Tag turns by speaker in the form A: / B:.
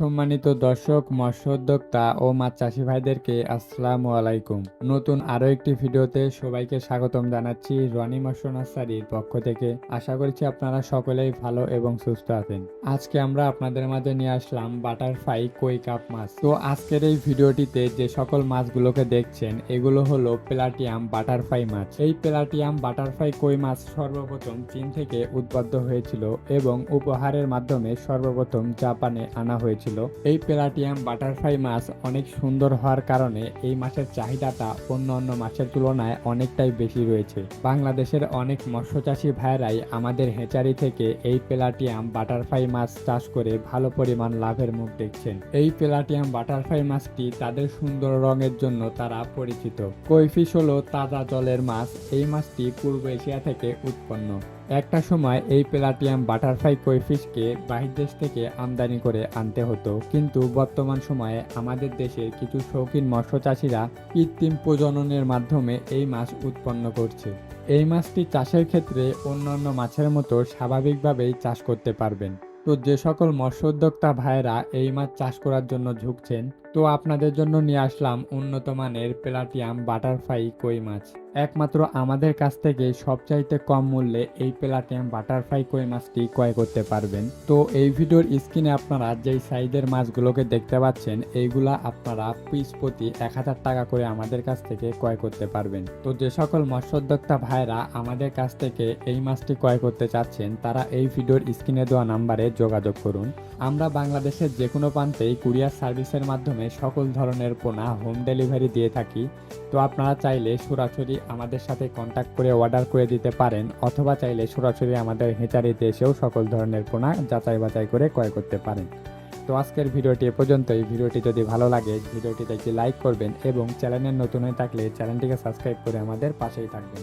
A: সম্মানিত দর্শক মৎস্য উদ্যোক্তা ও মাছ চাষি ভাইদেরকে আসসালামু আলাইকুম। নতুন আরও একটি ভিডিওতে সবাইকে স্বাগতম জানাচ্ছি রনি মৎস্য নার্সারির পক্ষ থেকে। আশা করছি আপনারা সকলেই ভালো এবং সুস্থ আছেন। আজকে আমরা আপনাদের মাঝে নিয়ে আসলাম বাটারফ্লাই কই কাপ মাছ। তো আজকের এই ভিডিওটিতে যে সকল মাছগুলোকে দেখছেন, এগুলো হলো প্লাটিয়াম বাটারফ্লাই মাছ। এই প্লাটিয়াম বাটারফ্লাই কই মাছ সর্বপ্রথম চীন থেকে উদ্বুদ্ধ হয়েছিল এবং উপহারের মাধ্যমে সর্বপ্রথম জাপানে আনা হয়েছিল। এই প্লাটিয়াম বাটারফ্লাই মাছ অনেক সুন্দর হওয়ার কারণে এই মাছের চাহিদাটা অন্য অন্য মাছের তুলনায় অনেকটাই বেশি রয়েছে। বাংলাদেশের অনেক মৎস্যচাষী ভাইরাই আমাদের হেঁচারি থেকে এই প্লাটিয়াম বাটারফ্লাই মাছ চাষ করে ভালো পরিমাণ লাভের মুখ দেখছেন। এই প্লাটিয়াম বাটারফ্লাই মাছটি তাদের সুন্দর রঙের জন্য তারা পরিচিত। কৈফিস হলো তাজা জলের মাছ। এই মাছটি পূর্ব এশিয়া থেকে উৎপন্ন। একটা সময় এই প্লাটিয়াম বাটারফ্লাই কৈফিসকে বাহির দেশ থেকে আমদানি করে আনতে হতো। কিন্তু বর্তমান সময়ে আমাদের দেশের কিছু শৌখিন মৎস্য চাষিরা কৃত্রিম প্রজননের মাধ্যমে এই মাছ উৎপন্ন করছে। এই মাছটি চাষের ক্ষেত্রে অন্যান্য মাছের মতো স্বাভাবিকভাবেই চাষ করতে পারবেন। তো যে সকল মৎস্য উদ্যোক্তা ভাইয়েরা এই মাছ চাষ করার জন্য ঝুঁকছেন, তো আপনাদের জন্য নিয়ে আসলাম উন্নত মানের প্লাটিয়াম বাটারফ্লাই কই মাছ। একমাত্র আমাদের কাছ থেকে সবচাইতে কম মূল্যে এই প্লাটিয়াম বাটারফ্লাই কই মাছটি ক্রয় করতে পারবেন। তো এই ভিডিওর স্ক্রিনে আপনারা যেই সাইজের মাছগুলোকে দেখতে পাচ্ছেন, এইগুলা আপনারা পিস প্রতি এক হাজার টাকা করে আমাদের কাছ থেকে ক্রয় করতে পারবেন। তো যে সকল মৎস্যোদ্যোক্তা ভাইরা আমাদের কাছ থেকে এই মাছটি ক্রয় করতে চাচ্ছেন, তারা এই ভিডিওর স্ক্রিনে দেওয়া নাম্বারে যোগাযোগ করুন। আমরা বাংলাদেশের যে কোনো প্রান্তেই কুরিয়ার সার্ভিসের মাধ্যমে সকল ধরনের পোনা হোম ডেলিভারি দিয়ে থাকি। তো আপনারা চাইলে সরাসরি আমাদের সাথে কন্ট্যাক্ট করে অর্ডার করে দিতে পারেন, অথবা চাইলে সরাসরি আমাদের হেঁচারিতে এসেও সকল ধরনের পোনা যাচাই বাছাই করে ক্রয় করতে পারেন। তো আজকের ভিডিওটি এ পর্যন্তই। ভিডিওটি যদি ভালো লাগে, ভিডিওটিতে একটি লাইক করবেন এবং চ্যানেলের নতুন হয়ে থাকলে চ্যানেলটিকে সাবস্ক্রাইব করে আমাদের পাশেই থাকবেন।